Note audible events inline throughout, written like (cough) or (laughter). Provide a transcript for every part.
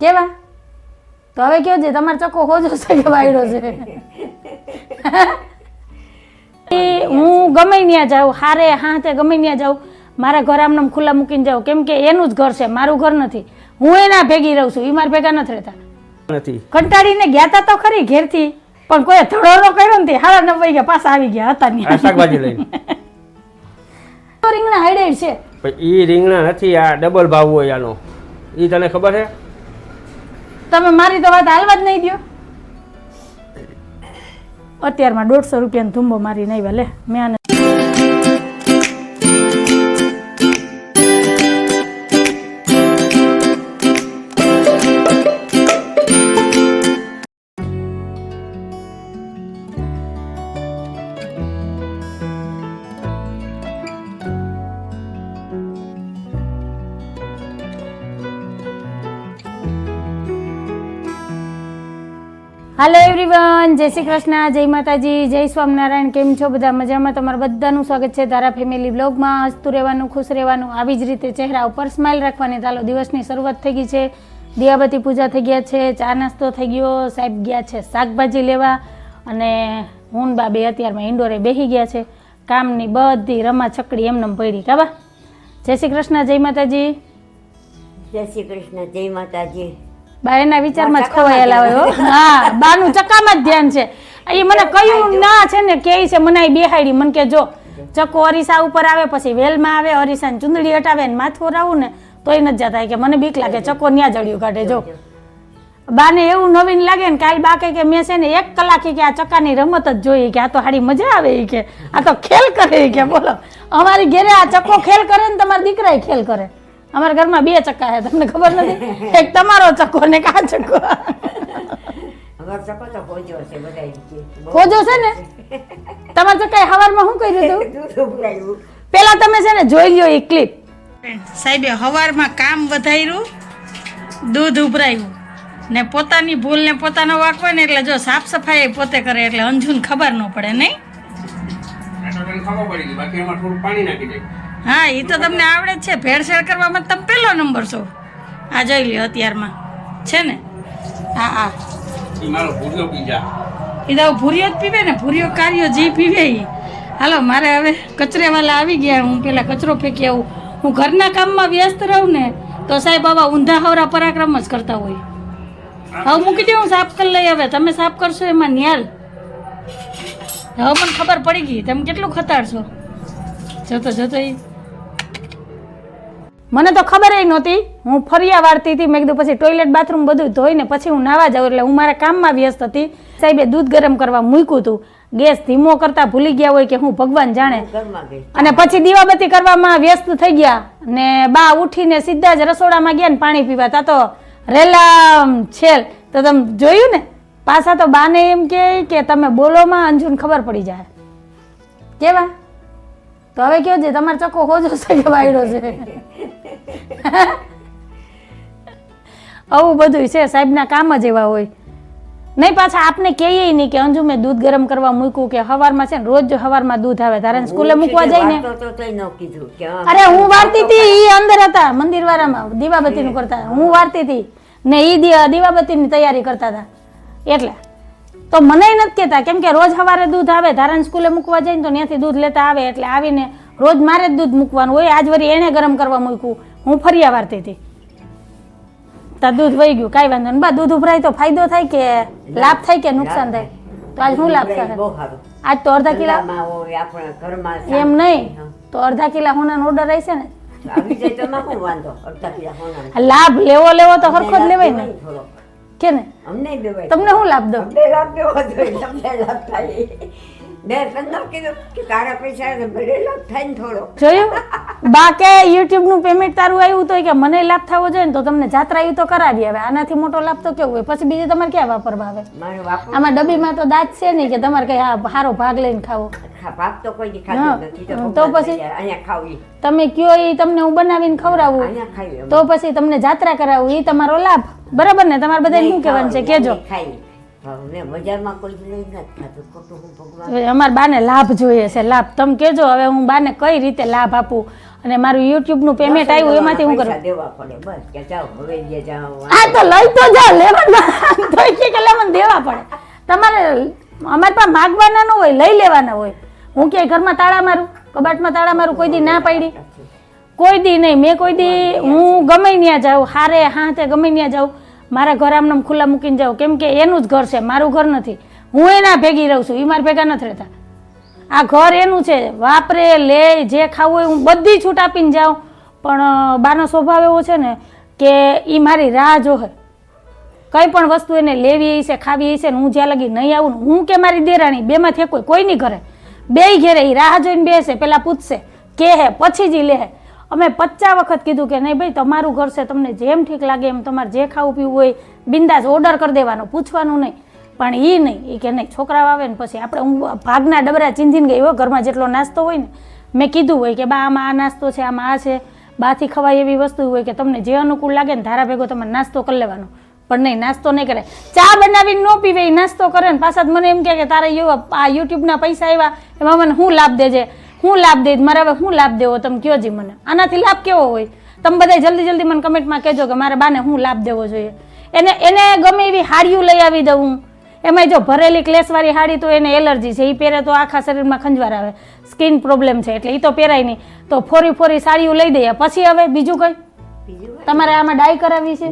કેવા? તો હવે કયો છે? તમારે ચક્કો ખોજો છે કે વાયડો છે? હું ગમે ત્યાં જાઉં હારે હાથે ગમે ત્યાં જાઉં મારા ઘર આમનામ ખુલ્લા મૂકીને જાઉં. કેમ કે એનું જ ઘર છે મારું ઘર નથી. હું એના ભેગી રહું છું એ મારા ભેગા નથી રહેતા. નથી. કંટાળીને ગયા તા તો ખરી ઘેરથી પણ કોઈ ધડોરો કર્યો નથી હાડા નવ વાગ્યા પાછા આવી ગયા હતા આ શાકભાજી લઈને. રીંગણા હાઈડેડ છે. એ રીંગણા નથી આ ડબલ ભાવ હોય આનો. એ તને ખબર છે? તમે મારી તો વાત હાલવા જ નહીં દો અત્યારમાં દોઢસો રૂપિયાનો ધુંબો મારી નહીં લે મેં આને જય શ્રી કૃષ્ણ, જય માતાજી, જય સ્વામિનારાયણ, કેમ છો બધા? મજામાં તમારું બધાનું સ્વાગત છે તારા ફેમિલી બ્લોગમાં. હસતું રહેવાનું, ખુશ રહેવાનું, આવી જ રીતે ચહેરા ઉપર સ્માઇલ રાખવાની ચાલો દિવસની શરૂઆત થઈ ગઈ છે. દિયાબતી પૂજા થઈ ગયા છે, ચા નાસ્તો થઈ ગયો, સાહેબ ગયા છે શાકભાજી લેવા અને હું બાબે અત્યારમાં ઇન્ડોરે બેસી ગયા છે. કામની બધી રમા છકડી એમને પડી કાબા જય શ્રી કૃષ્ણ, જય માતાજી. જય શ્રી કૃષ્ણ, જય માતાજી. બા એના વિચારમાં જ ખોવાયેલા હોય હો. હા બાનું ચકામાં જ ધ્યાન છે. એ મને કયું ના છે ને કે છે મને બેહાડી. મને કે જો ચક્કો અરીસા ઉપર આવે પછી વેલમાં આવે અરીસાની ચુંદડી હટાવે ને માથું રાવું ને તોય નથી જતા. કે મને બીક લાગે ચક્કો ન્યા જડ્યું કાઢે જો. બાને એવું નવીન લાગે ને કાલ બા કે મેં છે ને એક કલાક કે આ ચક્કાની રમત જ જોઈ કે આ તો હાડી મજા આવે એ કે. આ તો ખેલ કરે કે બોલો. અમારી ઘેરે આ ચક્કો ખેલ કરે ને તમારા દીકરાએ ખેલ કરે. અમારા ઘરમાં બે ચક્કા છે તમને ખબર નથી? એક તમારો ચક્કો ને કા આ ચક્કો. ખોજો છે ને? તમારે ચક્કાએ હવારમાં શું કર્યું હતું? દૂધ પેલા તમે છે ને જોઈ લ્યો એ ક્લિપ સાહેબે હવારમાં કામ વધાર્યું દૂધ ઉભરાયું. ને પોતાની ભૂલ ને પોતાનો વાક હોય ને એટલે જો સાફ સફાઈ પોતે કરે એટલે અંજુન ખબર ન પડે નહીં? પાણી હા એ તો તમને આવડે જ છે. ભેળસેળ કરવામાં તમે પહેલો નંબર છો. આ જોઈ લ્યો અત્યારમાં. છે ને? હા હા. એ તો ભૂરિયો જ પીવે ને. ભૂરિયો કાર્યો જે પીવે એ હાલો મારે હવે કચરેવાલા આવી ગયા. હું પેલા કચરો ફેંકી આવું. હું ઘરના કામમાં વ્યસ્ત રહું ને તો સાહેબ આવા ઊંધા હવરા પરાક્રમ જ કરતા હોય. હવે મૂકી દઉં હું સાફ કરી લઈ હવે તમે સાફ કરશો એમાં ન્યાલ? હવે મને ખબર પડી ગઈ. તમે કેટલું ખતાડશો? જતો જતો એ મને તો ખબર નહોતી. હું ફરિયા વાળતી હતી મેં કીધું પછી ટોયલેટ બાથરૂમ બધું ધોઈને પછી હું નાવા જાઉં એટલે હું મારા કામમાં વ્યસ્ત હતી. સાહેબે દૂધ ગરમ કરવા મૂક્યું હતું. ગેસ ધીમો કરતા ભૂલી ગયા હોય કે હું ભગવાન જાણે. અને પછી દીવાબત્તી કરવામાં વ્યસ્ત થઈ ગયા. ને બા ઉઠીને સીધા જ રસોડામાં ગયા ને પાણી પીવા. તા તો રેલામ છેલ. તો તમે જોયું ને? પાછા તો બાને એમ કે તમે બોલોમાં અંજુન ખબર પડી જાય. કેવા? તો હવે કયો છે તમારે ચોખ્ખો હોજો છે કે વાયડો છે? આવું બધું છે સાહેબના કામ જ એવા હોય. નહીં પાછા આપને કહીએ નહીં કે અંજુ મેં દૂધ ગરમ કરવા મૂક્યું કે હવારમાં છે ને રોજ હવારમાં દૂધ આવે તારે સ્કૂલે મૂકવા જાય ને. અરે હું વારતી હતી ઈ અંદર હતા મંદિર વાળામાં દીવાબત્તીનું કરતા હું વારતી હતી ને ઈ દીવાબત્તીની તૈયારી કરતા હતા. એટલે તો મને નથી કહેતા કેમ કે રોજ સવારે દૂધ આવે ધારણ સ્કૂલે મૂકવા જાય ને તો ત્યાંથી દૂધ લેતા આવે એટલે આવીને રોજ મારે જ દૂધ મૂકવાનું હોય. આજ વળી એને ગરમ કરવા મૂક્યું. હું ફરિયા વારતી હતી. તાર દૂધ વહી ગયું કાંઈ વાંધો નહીં. બા દૂધ ઉભરાય તો ફાયદો થાય કે લાભ થાય કે નુકસાન થાય? તો આજ હું લાભ થાય આજ તો અડધા કિલા એમ નહીં. તો અડધા કિલા હોનાનો ઓર્ડર રહેશે ને. લાભ લેવો લેવો તો હરખો જ લેવાય ને. કે ને તમને હું લાભ દઉં લાભ દેવો તમને લાભ થાય. મેં તને કીધું કે તારા પૈસા આવે તો મને લાભ થાય ને થોડો. જોયું? બા કે યુટ્યુબનું પેમેન્ટ તારું આવ્યું તો કે મને લાભ થવો જોઈએ ને તો તમને જાત્રા આવ્યું તો કરાવી આવે આનાથી મોટો લાભ તો કેવું હોય? પછી બીજી તમારે ક્યાં વાપરવા આવે આમાં ડબ્બીમાં તો દાંત છે નહીં કે તમારે કઈ સારો ભાગ લઈને ખાવો? પાક તો કોઈ નથી પછી? અહીંયા ખાવી તમે કયો એ તમને હું બનાવીને ખવડાવું. તો પછી તમને જાત્રા કરાવું એ તમારો લાભ. બરાબર ને? તમારે બધા શું કહેવાનું છે? કેજો ખાઈ. ને અમારા બાને લાભ જોઈએ છે લાભ. તમે કેજો હવે હું બાને કઈ રીતે લાભ આપું? અને મારું યુટ્યુબનું પેમેન્ટ આવ્યું એમાંથી હું કરું? દેવા પડે બસ કે જાઓ હવે જે જાઓ આ તો લઈ તો જાઓ લેવાના તો કે કે લેવાને દેવા પડે. તમારે અમારી પાસે માગવાના ન હોય લઈ લેવાના હોય. હું ક્યાંય ઘરમાં તાળા મારું કબાટમાં તાળા મારું કોઈ દી ના પાડી. કોઈ દી નહીં મેં કોઈ દી હું ગમે ત્યાં જાઉં હારે હાથે ગમે ત્યાં જાઉં. મારા ઘર આમને ખુલ્લા મૂકીને જાઉં કેમ કે એનું જ ઘર છે, મારું ઘર નથી. હું એના ભેગી રહું છું એ મારા ભેગા નથી રહેતા. આ ઘર એનું છે, વાપરે, લે, જે ખાવું હોય હું બધી છૂટ આપીને જાઉં. પણ બાનો સ્વભાવ એવો છે ને કે એ મારી રાહ જોહે. કંઈ પણ વસ્તુ એને લેવી છે, ખાવી છે ને હું જ્યાં લગી નહીં આવું હું કે મારી દેરાણી બેમાંથી કોઈ કોઈ નહીં ઘરે. બે ઘેરે એ રાહ જોઈને બેસે પહેલાં પૂછશે, કે હે, પછી જ લે અમે પચાસ વખત કીધું કે નહીં ભાઈ, તમારું ઘર છે, તમને જેમ ઠીક લાગે એમ તમારે જે ખાવું પીવું હોય, બિંદાસ ઓર્ડર કરી દેવાનો, પૂછવાનું નહીં. પણ એ નહીં એ કે નહીં, છોકરાઓ આવે ને પછી આપણે હું ભાગના ડબરા ચીંધીને ગઈ હોય ઘરમાં જેટલો નાસ્તો હોય ને, મેં કીધું હોય કે બા, આમાં આ નાસ્તો છે, આમાં આ છે, બાથી ખવાય એવી વસ્તુ હોય કે તમને જે અનુકૂળ લાગે ને ધારા ભેગો તમારે નાસ્તો કરી લેવાનો. પણ નહીં, નાસ્તો નહીં કરે. ચા બનાવીને ન પીવે એ નાસ્તો કરે ને પાછા મને એમ કહે કે તારે આ યુટ્યુબના પૈસા આવ્યા એમાં મને શું લાભ દેજે? હું લાભ દઈ મારે હવે શું લાભ દેવો? તમે કયો જી મને? આનાથી લાભ કેવો હોય? તમે બધા જલ્દી જલ્દી મને કમેન્ટમાં કહેજો કે મારે બાને શું લાભ દેવો જોઈએ. એને એને ગમે એવી હાડીઓ લઈ આવી દઉં હું. એમાંય જો ભરેલી ક્લેસવાળી હાડી તો એને એલર્જી છે. એ પહેરે તો આખા શરીરમાં ખંજવાર આવે. સ્કિન પ્રોબ્લેમ છે એટલે એ તો પહેરાય નહીં. તો ફોરી ફોરી સાડીઓ લઈ દઈએ. પછી હવે બીજું કંઈ? તમારે આમાં ડાય કરાવી છે.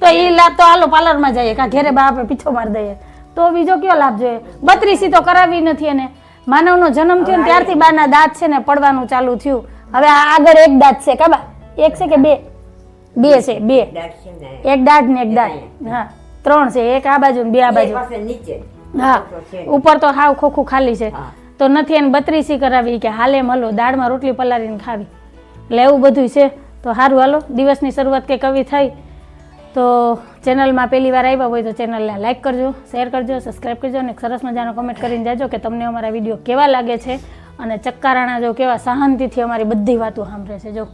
તો એ લાભ તો હાલો પાર્લરમાં જઈએ. કાં ઘેરે બા આપણે પીછો મારી દઈએ. તો બીજો કયો લાભ જોઈએ? બત્રીસી તો કરાવી નથી એને. માનવનો જન્મ થયો ને ત્યારથી બાના દાંત છે ને પડવાનું ચાલુ થયું. હવે આ આગળ એક દાંત છે કાબા? એક છે કે બે? બે છે બે. એક દાંત ને. એક દાંત હા ત્રણ છે એક આ બાજુ ને બે આ બાજુ. હા ઉપર તો હાવ ખોખું ખાલી છે. તો નથી એને બત્રીસી કરાવી કે હાલે મલો દાળમાં રોટલી પલાળીને ખાવી. એટલે એવું બધું છે. તો સારું હાલો દિવસની શરૂઆત કંઈક આવી થઈ. તો ચેનલમાં પહેલી વાર આવ્યા હોય તો ચેનલને લાઈક કરજો શેર કરજો સબસ્ક્રાઈબ કરજો અને સરસ મજાનો કમેન્ટ કરીને જાજો કે તમને અમારા વીડિયો કેવા લાગે છે અને ચક્કારાણા જો કેવા સહાનતીથી અમારી બધી વાતો સાંભળે છે. જો.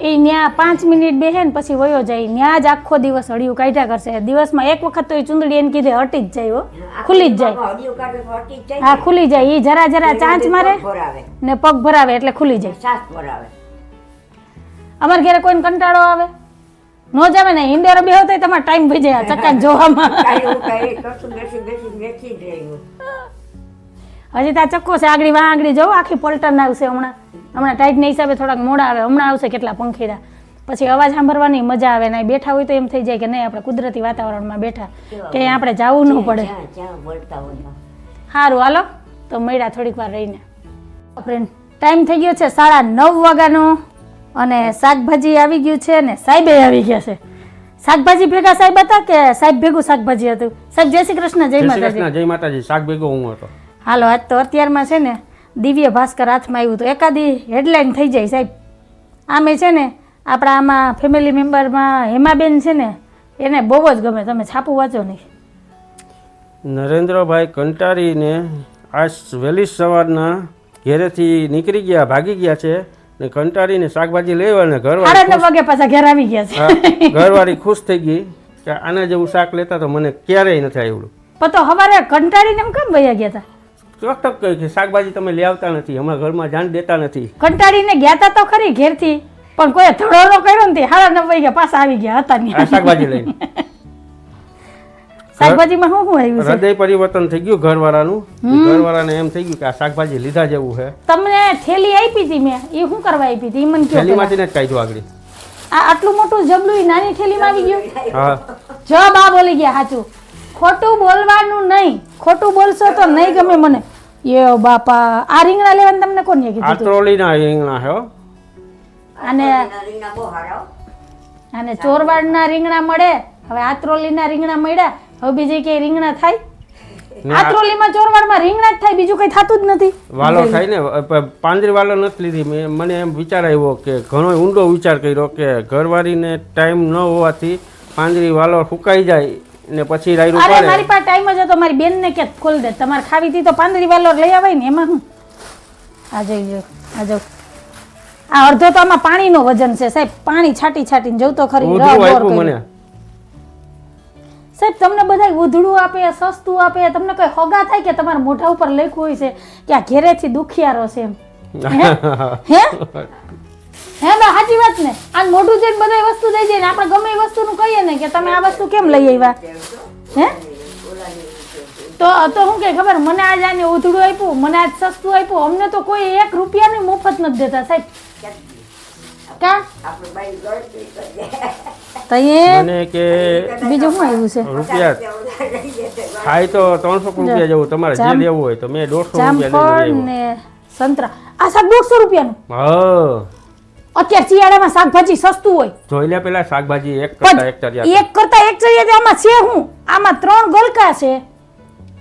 એ ન્યા પાંચ મિનિટ બેહે ને પછી વયો જાય. ન્યા જ આખો દિવસ હળિયું કાઢ્યા કરશે. દિવસમાં એક વખત તો એ ચૂંદડી એને કીધે હટી જ જાય હો. ખુલી જ જાય. હા ખુલી જાય. એ જરા જરા ચાંચ મારે ને પગ ભરાવે એટલે ખુલી જાય. ભરાવે. અમારા ઘરે કોઈને કંટાળો આવે? નો જામે ને? ઇન્ડોર બે હોય તમારે ટાઈમ ભી જાય ચક્કા જોવામાં. હજી ત્યાં ચક્કો છે આગળ વાં આગળ જવું આખી પલટન આવશે હમણાં. હમણાં ટાઈટના હિસાબે થોડાક મોડા આવે. હમણાં આવશે કેટલા પંખીડા. પછી અવાજ સાંભળવાની મજા આવે ને બેઠા હોય તો એમ થઈ જાય કે નહીં આપણે કુદરતી વાતાવરણમાં બેઠા. કે આપણે જવું ન પડે. સારું હાલો. તો મળ્યા થોડીક વાર રહીને. ફ્રેન્ડ ટાઈમ થઈ ગયો છે સાડા નવ વાગ્યાનો. અને શાકભાજી આવી ગયું છે ને સાહેબે આવી ગયા છે. શાકભાજી ભેગા સાહેબ હતા કે સાહેબ ભેગું શાકભાજી હતું? સાહેબ જય શ્રી કૃષ્ણ જય માતાજી. જય માતાજી. શાક ભેગો હું હતો. હાલો આજ તો અત્યારમાં છે ને દિવ્ય ભાસ્કર હાથમાં આવ્યું તો એકાદી હેડલાઇન થઈ જાય સાહેબ. આમે છે ને આપણા આમાં ફેમિલી મેમ્બરમાં હેમાબેન છે ને એને બહુ જ ગમે. તમે છાપું વાંચો નહીં. નરેન્દ્રભાઈ કંટારીને આજ વહેલી સવારના ઘેરેથી નીકળી ગયા ભાગી ગયા છે. ને કંટાળીને શાકભાજી લેવા ને સાડા ઘરવાળી નવ વાગે પાછા ઘેર આવી ગયા છે. ઘરવાળી ખુશ થઈ ગઈ કે આના જેવું શાક લેતા તો મને ક્યારેય નથી આવ્યું પણ તો હવારે કંટાળીને એમ કેમ વયા ગયા હતા ચોક્કસ કહે કે શાકભાજી તમે લઈ આવતા નથી અમારા ઘરમાં જાણ દેતા નથી. કંટાળીને ગયા તા તો ખરી ઘેરથી પણ કોઈ ધડો કર્યો નથી હારા નવ વાગ્યા પાછા આવી ગયા હતા શાકભાજી લઈને. (laughs) શાકભાજીમાં શું શું આવ્યું છે? હૃદય પરિવર્તન થઈ ગયું ઘરવાળાનું. ઘરવાળાને એમ થઈ ગયું કે આ શાકભાજી લીધા જેવું છે. તમને થેલી આપી હતી મેં. એ શું કરવા આપી હતી? મને થેલીમાંથી જ કાઢ્યું આગળ. આ આટલું મોટું જબલું નાની થેલીમાં આવી ગયું? હા. જવાબ આ બોલી ગયા સાચું. ખોટું બોલવાનું નહીં. ખોટું બોલશો તો નહીં ગમે મને. યો બાપા આ રીંગણા લેવાનું તમને કોને કીધું? આત્રોલીના રીંગણા હો. અને રીંગણા બહુ હારા અને ચોરવાડના રીંગણા મળે. હવે આત્રોલીના રીંગણા મળ્યા. હવે બીજે ક્યાંય રીંગણા થાય? આત્રોલીમાં ચોરવાડમાં રીંગણા જ થાય બીજું કઈ થતું જ નથી. વાલો થાય ને પાંદરી વાલો નથી લીધી. મેં મને એમ વિચાર આવ્યો કે ઘણો ઊંડો વિચાર કર્યો કે ઘરવાળીને ટાઈમ ન હોવાથી પાંદરી વાલો ફૂકાઈ જાય ને પછી રાયરું અરે મારી પાસે ટાઈમ જ હતો મારી બેનને કે ખોલ દે. તમારે ખાવી હતી તો પાંદડી વાલો લઈ આવાય ને એમાં હું? આ જઈ આ જો. આ અડધો તો આમાં પાણીનો વજન છે સાહેબ. પાણી છાટી છાટીને જવું તો ખરી. મને. સાહેબ તમને બધા ઉધડું આપે સસ્તું આપે તમને કઈ હગા થાય કે તમારા મોઢા ઉપર લખ્યું હોય છે કે આ ઘેરેથી દુખિયારો છે એમ? હે? (laughs) હે? હે બા સાચી વાત ને? આ મોઢું જઈને બધા વસ્તુ દઈ જાય ને આપણે ગમે એ વસ્તુનું કહીએ ને કે તમે આ વસ્તુ કેમ લઈ આવ્યા? હે? તો તો હું કે ખબર મને આજ આને ઉધડું આપ્યું મને આજ સસ્તું આપ્યું. અમને તો કોઈ એક રૂપિયાની મફત નથી દેતા સાહેબ. કા? આપણે બાઈ ગળતી એ મને કે બીજું શું આવ્યું છે? રૂપિયા તો થાય તો ત્રણસો રૂપિયા જેવું તમારે જે લેવું હોય તો મેં દોઢસો જામફળ રૂપિયા ને સંતરા. આ શાક દોઢસો રૂપિયાનું. હા. અત્યારે શિયાળામાં શાકભાજી સસ્તું હોય. જોઈ લે પેલા શાકભાજી એક કરતા એક ચરિયા એક કરતા એક આમાં છે હું આમાં ત્રણ ગલકા છે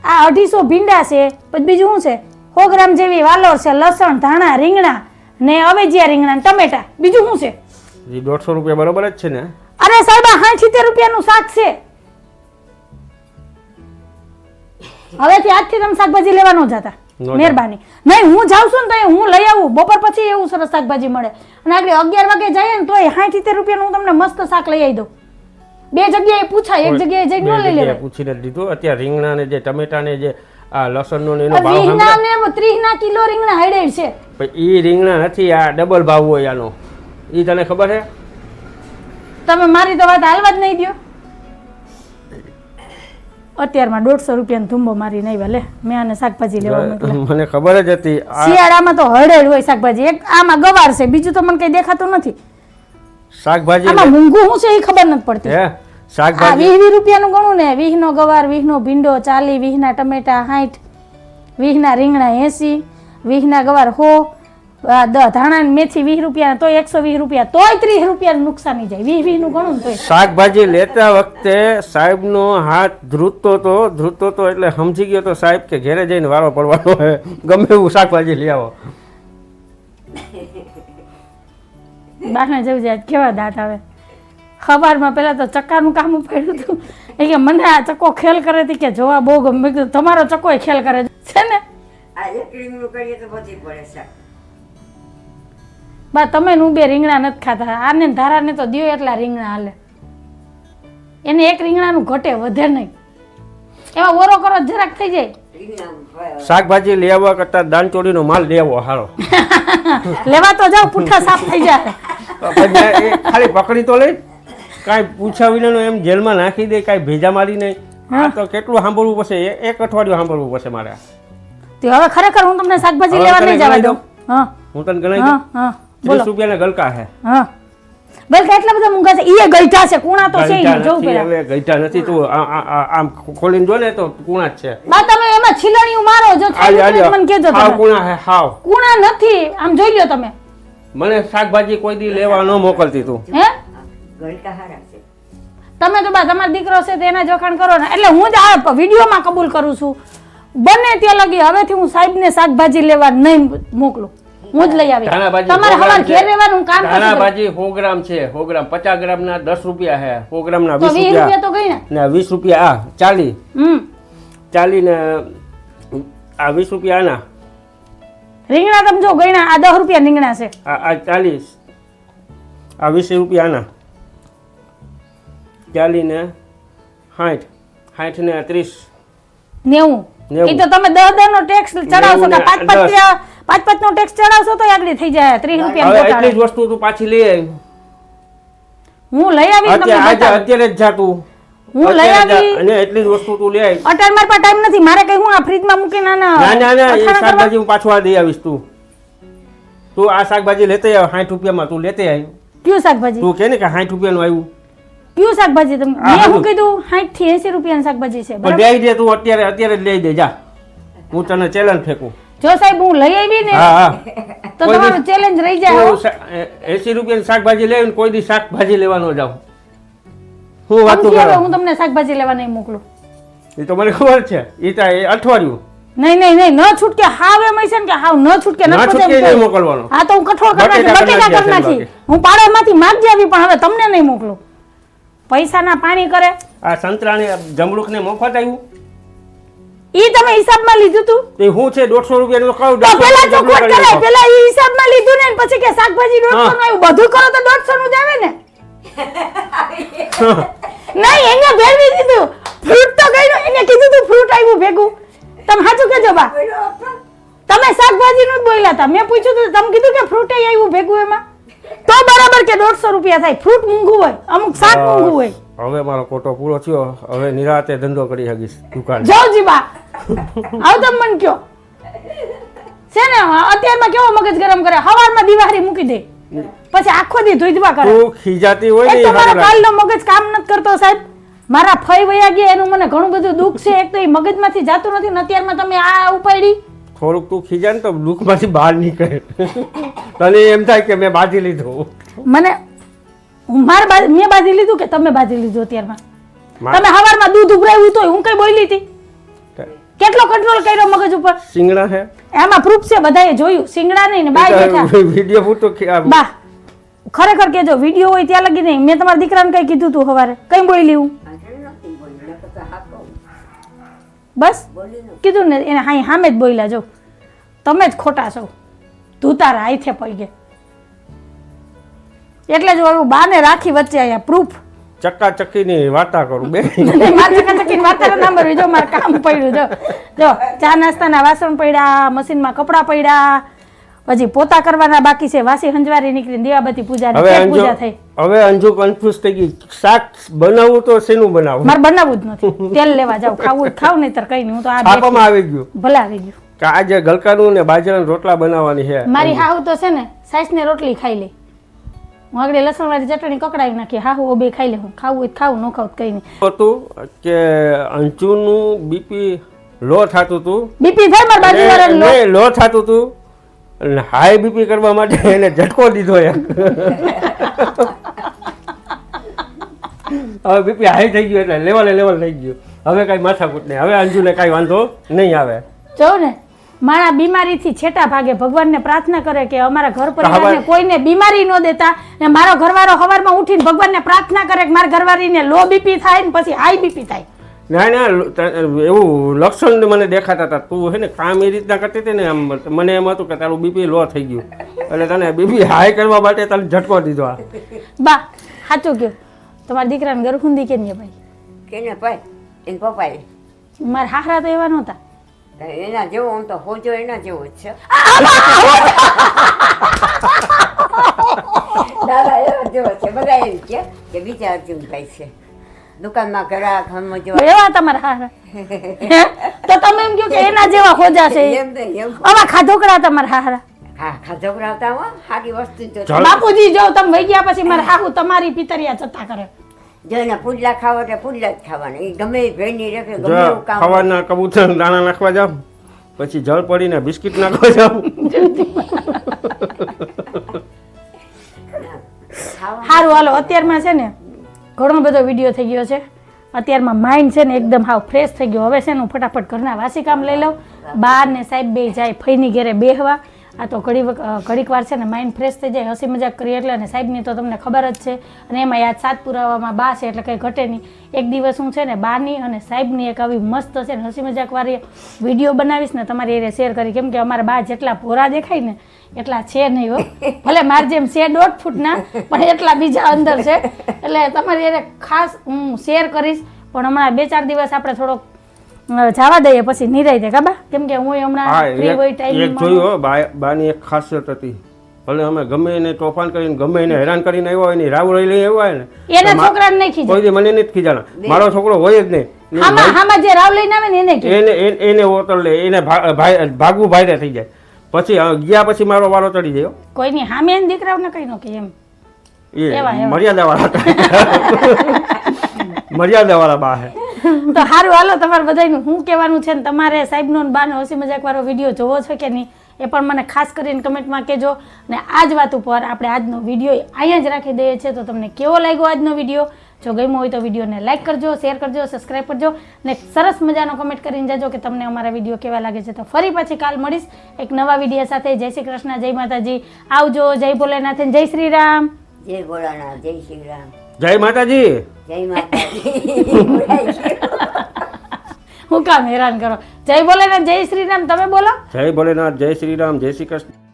આ અઢીસો ભીંડા છે પછી બીજું શું છે? સો ગ્રામ જેવી વાલોર છે લસણ ધાણા રીંગણા ને અવેજિયા રીંગણા ને ટમેટા બીજું શું છે? જી દોઢસો રૂપિયા બરોબર જ છે ને. અરે સાહેબ આ સાઠ રૂપિયાનું શાક છે. હવેથી આજથી તમે શાકભાજી લેવા ન જતા. મહેરબાની. નહીં હું જાઉં છું ને તો હું લઈ આવું. બપોર પછી એવું સરસ શાકભાજી મળે. અને આગળ અગિયાર વાગે જાય ને તોય સાઠ સિત્તેર રૂપિયાનું હું તમને મસ્ત શાક લઈ આવી દઉં. બે જગ્યાએ પૂછાય એક જગ્યાએ જઈને ન લઈ લેવાય. પૂછીને દીધું. અત્યારે રીંગણા ને જે ટમેટા ને જે આ લસણનો એનો ભાવ રીંગણા ને ત્રીસ ના કિલો રીંગણા હાઈડેડ છે. પણ એ રીંગણા નથી આ ડબલ ભાવ હોય આનો. એ તને ખબર છે? તમે મારી તો વાત હાલવા જ નહીં દો અત્યારમાં દોઢસો રૂપિયાનો ધુંબો મારી નહીં ભલે મેં આને શાકભાજી લેવા મને ખબર જ હતી શિયાળામાં તો હળેડ હોય શાકભાજી. એક આમાં ગવાર છે બીજું તો મને કઈ દેખાતું નથી. શાકભાજી આમાં મૂંગું શું છે એ ખબર નથી પડતી. શાકભાજી? વીસ વીસ રૂપિયાનું ગણું ને. વીસ નો ગવાર વીસ નો ભીંડો ચાલી વીસ ના ટમેટા સાઠ વીસ ના રીંગણા એસી વીસ ના ગવાર હો ધાણા ને મેથી વીસ રૂપિયા તો એકસો વીસ રૂપિયા તોય ત્રીસ રૂપિયા નુકસાની જાય. વીસ વીસનું ગણું ને શાકભાજી લેતા વખતે સાહેબનો હાથ ધ્રુતો તો ધ્રુતો તો એટલે સમજી ગયો તો સાહેબ કે ઘેરે જઈને વારો પડવાનો ગમે એવું શાકભાજી લઈ આવો. બાને જવું જાય કેવા દાંત આવે? ખબરમાં પહેલાં તો ચક્કાનું કામ પડ્યું હતું. એ કે મને આ ચક્કો ખેલ કરે હતી કે જોવા બહુ ગમે. મેં કીધું તમારો ચક્કો ખેલ કરે છે. ને? એક રીંગણું કરીએ તો પછી પડે શાક બા તમે ને હું બે રીંગણા નથી ખાતા. આને ધારાને તો દિયો એટલા રીંગણા હાલે. એને એક રીંગણાનું ઘટે વધે નહીં. એમાં ઓરો કરો જરાક થઈ જાય. શાકભાજી લેવા કરતા દાનચોડીનો માલ લેવો હારો સારો (laughs) લેવા તો જાવ પુઠ્ઠા સાફ થઈ જાય. (laughs) ખાલી પકડી તો લઈ કાંઈ પૂછ્યા વિનાનું એમ જેલમાં નાખી દે કાંઈ ભેજા મારી નહીં આ તો કેટલું સાંભળવું પડશે? એક અઠવાડિયું સાંભળવું પડશે મારે તે હવે ખરેખર હું તમને શાકભાજી લેવા નહીં જવા દઉં. હા. હું તને ગણાઈ દઉં? હા. ત્રીસ રૂપિયાના ગલકા છે હા. બલકે એટલા બધા મૂંગા છે ઈ ગઈઠા છે કુણા તો છે જો પેલા. હવે ગઈઠા નથી તું આમ ખોલીને જો ને તો કુણા જ છે. બા તમે એમાં છીલણીયું મારો જો. મને હાવ તમે. કુણા હે હાવ. કુણા નથી આમ જોઈ લ્યો તમે. મને શાકભાજી કોઈ દી લેવા ન મોકલતી તું. હે? ગળકા હારા છે તમે તો બા તમારો દીકરો છે તેના જોખાણ કરો ને. એટલે હું જ આ વિડીયોમાં કબૂલ કરું છું. બને ત્યાં લગી હવેથી હું સાહેબને શાકભાજી લેવા નહીં મોકલું. હું જ લઈ આવી. તમારે ગ્રામ હવાર ઘેર રહેવાનું કામ. ધાણાભાજી સો ગ્રામ છે. 100 ગ્રામ પચાસ ગ્રામ ના દસ રૂપિયા છે. 100 ગ્રામ ના તો વીસ વીસ રૂપિયા. રૂપિયા તો ગઈ ને. ને વીસ રૂપિયા આ ચાલી. હમ. ચાલી ને આ વીસ રૂપિયા આના. રીંગણા તમે જો ગયણા આ દસ રૂપિયા રીંગણા છે. આ આ ચાલીસ. આ વીસ રૂપિયા આના. ચાલી ને સાઠ સાઠ ને ત્રીસ. નેવું. નેવું. એ તો તમે દસ દસ નો ટેક્સ ચડાવશો કે પાંચ પાંચ પાંચ પાંચ નો ટેક્સ ચડાવશો તો આગળ થઈ જાય. ત્રીસ રૂપિયા એટલી જ વસ્તુ તું પાછી લઈ આવી હું લઈ આવી તમને અત્યારે જ હું લઈ આવી અને એટલી જ વસ્તુ તું લઈ આવી મારી પાસે ટાઈમ નથી. મારે કઈ હું આ ફ્રીજમાં મૂકીને ના ના ના એ શાકભાજી હું પાછું આ દઈ આવીશ તું. તું આ શાકભાજી લેતે આવ. સાઠ રૂપિયામાં તું લેતે આવી કયું શાકભાજી? તું કે ને કે સાઠ રૂપિયાનું આવ્યું. કયું શાકભાજી તમે મેં શું કીધું? સાઠથી એસી રૂપિયાનું શાકભાજી છે બરાબર? લઈ દે તું અત્યારે અત્યારે જ લઈ દે જા. હું તને ચેલેન્જ ફેંકું. જો સાહેબ હું લઈ આવી ને તો તમારો ચેલેન્જ રહી જાય. એસી રૂપિયાની શાકભાજી લેવી કોઈ દી શાકભાજી લેવાનો જાવ. હું વાત કરું હું તમને શાકભાજી લેવા નહીં મોકલું. એ તો મને ખબર છે. એ તો અઠવાડિયું. નહીં નહીં નહીં ન છૂટકે હાવ એમ હશે કે હાવ ન છૂટકે ના મોકલવાનો. હા તો હું કઠોળ કરી નાખી બટેટા કરી નાખી હું પાડોમાંથી માગજી આવી પણ હવે તમને નહીં મોકલું. પૈસાના પાણી કરે? આ સંતરાણી જમરૂખને મફત આવ્યું ઈ તમે હિસાબમાં લીધું તું? તે હું છે દોઢસો રૂપિયાનું કહું તો પેલા 150 ચોખવટ કરે પેલા ઈ હિસાબમાં લીધું ને પછી કે શાકભાજી દોઢસો હા. નું આવ્યું બધું કરો તો દોઢસો નું જ આવે ને. નહીં એને ભેળવી દીધું. ફ્રૂટ તો ગયું એને કીધું તું ફ્રૂટ આવ્યું ભેગું. તમે સાચું કહેજો બા. તમે શાકભાજી નું જ બોલ્યા હતા. મેં પૂછ્યું તું તમે કીધું કે ફ્રૂટ આવ્યું ભેગું એમાં? તો બરાબર કે દોઢસો રૂપિયા થાય. ફ્રૂટ મૂંઘું હોય અમુક શાક મૂંઘું હોય. હવે મારો કોટો પૂરો થયો. હવે નિરાતે ધંધો કરી શકીશ દુકાન. જાઓ જી બા. આવ તમ મન કયો છે ને અત્યારમાં કેવો મગજ ગરમ કરે. હવારમાં દિવાળી મૂકી દે. પછી આખો દી ધોઈધવા કરે. તું ખીજાતી હોય ને એક એ તો મારો સારું લાગે. કાલનો મગજ કામ નથી કરતો સાહેબ. મારા ફઈ વયા ગયા એનું મને ઘણું બધું દુઃખ છે. એક તો એ મગજમાંથી જાતું નથી ને અત્યારમાં તમે આ ઉપાડી. થોડુંક તું ખીજા ને તો દુઃખમાંથી બહાર નીકળે. તને એમ થાય કે મેં બાજી લીધું. મને હું મારે બા- મેં બાજી લીધું કે તમે બાજી લીધું અત્યારમાં? તમે હવારમાં દૂધ ઉભરાવ્યું તો હું કઈ બોલી હતી? કેટલો કંટ્રોલ કર્યો મગજ ઉપર? સિંગડા છે એમાં પ્રૂફ છે બધાએ જોયું. સિંગડા નહીં ને બાય બેઠા. વીડિયો પૂરતો બા ખરેખર કેજો વિડિયો હોય ત્યાં લગી નહીં. મેં તમારા દીકરાને કઈ કીધું તું હવારે? કઈ બોલી લીવું બસ. કીધું ને એને હાઈ સામે જ બોલ્યા જો. તમે જ ખોટા છો. તું તારા પડી ગયા એટલે જ ઓલું બાને રાખી વચ્ચે અહીંયા પ્રૂફ ચક્કાચક્કીની વાર્તા કરું બે (laughs) મારે ચકાચકીને વાતાવરણ ના મળ્યું જો મારે કામ પડ્યું જો. જો ચા નાસ્તાના વાસણ પડ્યા મશીનમાં કપડાં પડ્યા પછી પોતા કરવાના બાકી છે વાસી હંજવારી નીકળી દીવાબત્તી પૂજા હવે ને પૂજા થઈ. હવે અંજુ કન્ફ્યુઝ થઈ ગઈ. શાક બનાવવું તો શેનું બનાવવું? મારે બનાવવું જ નથી. તેલ લેવા જાવ ખાવું ખાવ નહીં કઈ નહીં હું તો આ આવી ગયું. ભલે આવી ગયું. કે આજે ગલકાનું ને બાજરાના રોટલા બનાવવાની છે. મારી હાહુ તો છે ને સાઈસ ને રોટલી ખાઈ લે. હું આગળ લસણ વાળી ચટણી કકડાવી નાખી હા હું બે ખાઈ લે. હું ખાવું હોય ખાવું ન ખાવું કઈ નહીં. હતું કે અંજુનું બીપી લો થતું હતું બીપી થાય મારા બાજુ વાળા લો. થતું હતું અને હાઈ બીપી કરવા માટે એને ઝટકો દીધો એક. હવે બીપી હાઈ થઈ ગયું એટલે લેવલે લેવલ થઈ ગયું. હવે કાંઈ માથાકૂટ નહીં. હવે અંજુને કાંઈ વાંધો નહીં આવે. જો ને. મારા બીમારીથી છેટા ભાગે ભગવાનને પ્રાર્થના કરે કે અમારા ઘર પરિવારને કોઈને બીમારી ન દેતા ને મારો ઘરવાળો સવારમાં ઉઠીને ભગવાનને પ્રાર્થના કરે કે મારા ઘરવાળીને લો બીપી થાય ને પછી હાઈ બીપી થાય. ના ના એવું લક્ષણ મને દેખાતા હતા. તું હે ને કામ એ રીતના કરતી હતી ને આમ મને એમ હતું કે તારું બીપી લો થઈ ગયું. એટલે તને બીપી હાઈ કરવા માટે તને ઝટકો દીધો આ. બા સાચું કયો. તમારા દીકરાને ગરખુંદી કે ભાઈ? કે ભાઈ? એને પપ્પાએ. મારા હાહરા તો એવા નહોતા. એના જેવો આમ તો હોજો એના જેવો જ છે. દાદા એવા જેવો છે બધા એમ કે કે બીજા અર્જુનભાઈ છે. દુકાનમાં ગ્રાહક હમ જો એવા તમારા હારા. તો તમે એમ કહો કે એના જેવા હોજા છે. એમ એમ. આવા ખાધોકડા તમારા હારા. હા ખાધોકરાવતા હો સારી વસ્તુ જો બાપુજી જો તમે વહી ગયા પછી મારા હાહુ તમારી પિતરિયા જતા કરે. જો એને પુડલા ખાવો એટલે પુડલા જ ખાવાના. એ ગમે એ ભેળની રેખે ગમે એવું કામ ખાવાના કબૂતર દાણા નાખવા જાવ પછી જળ પડીને બિસ્કિટ નાખવા જાવ. સારું હાલો અત્યારમાં છે ને ઘણો બધો વીડિયો થઈ ગયો છે. અત્યારમાં માઇન્ડ છે ને એકદમ હાવ ફ્રેશ થઈ ગયો. હવે છે ને હું ફટાફટ ઘરના વાસી કામ લઈ લઉં. બાર ને સાહેબ બે જાય ફઈની ઘેરે બેહવા. આ તો ઘડી ઘડીક વાર છે ને માઇન્ડ ફ્રેશ થઈ જાય, હસી મજાક કરીએ એટલે અને સાહેબની તો તમને ખબર જ છે. અને એમાં યાદ સાત પુરાવામાં બા છે એટલે કંઈ ઘટે નહીં. એક દિવસ હું છે ને બાની અને સાહેબની એક આવી મસ્ત છે ને હસી મજાક વાળી વીડિયો બનાવીશ ને તમારી એને શેર કરી. કેમ કે અમારા બા જેટલા ભોરા દેખાય ને, એટલા છે નહીં હો. ભલે માર જેમ છે દોઢ ફૂટના, પણ એટલા બીજા અંદર છે. એટલે તમારી એને ખાસ હું શેર કરીશ. પણ હમણાં બે ચાર દિવસ આપણે થોડોક જવા દઈએ પછી નિરાઈ દે કાબા કેમ કે હું હમણાં ફ્રી હોય ટાઈમ એક જોયું હો બા- બાની એક ખાસિયત હતી. ભલે અમે ગમે એને તોફાન કરીને ગમે એને હેરાન કરીને આવ્યો હોય ને રાવ લઈ લઈ આવ્યા હોય ને એના છોકરાને નહીં ખીજે કોઈ મને નથી ખીજાણા. મારો છોકરો હોય જ નહીં. હામાં હામાં જે રાવ લઈને આવે ને એને એને એને- ઓતર લે એને ભાગવું ભાઈ ભાઈરે થઈ જાય. પછી ગયા પછી મારો વારો ચડી ગયો. કોઈ કોઈની હામે એને દીકરાઓને કઈ નો કે એમ. એ. મર્યાદા વાળા મર્યાદા વાળા બા હે. તો સારું હાલો, તમારે બધાનું શું કહેવાનું છે ને તમારે સાહેબનો બાનો હસી મજાક વાળો વીડિયો જોવો છે કે નહીં એ પણ મને ખાસ કરીને કમેન્ટમાં કહેજો. ને આ જ વાત ઉપર આપણે આજનો વીડિયો અહીંયા જ રાખી દઈએ છીએ. તો તમને કેવો લાગ્યો આજનો વીડિયો? જો ગમ્યો હોય તો વિડીયોને લાઈક કરજો, શેર કરજો સબસ્ક્રાઈબ કરજો. ને સરસ મજાનો કમેન્ટ કરીને જજો કે તમને અમારા વીડિયો કેવા લાગે છે. તો ફરી પાછી કાલ મળીશ એક નવા વીડિયો સાથે. જય શ્રી કૃષ્ણ, જય માતાજી. આવજો, જય ભોલેનાથ જય શ્રી રામ. જય ભોળાનાથ, જય શ્રી રામ. જય માતાજી. જય માતાજી. (laughs) હું કામ હેરાન કરો? જય બોલે જય શ્રી રામ તમે બોલો. જય ભોલેનાથ જય શ્રી રામ જય શ્રી કૃષ્ણ.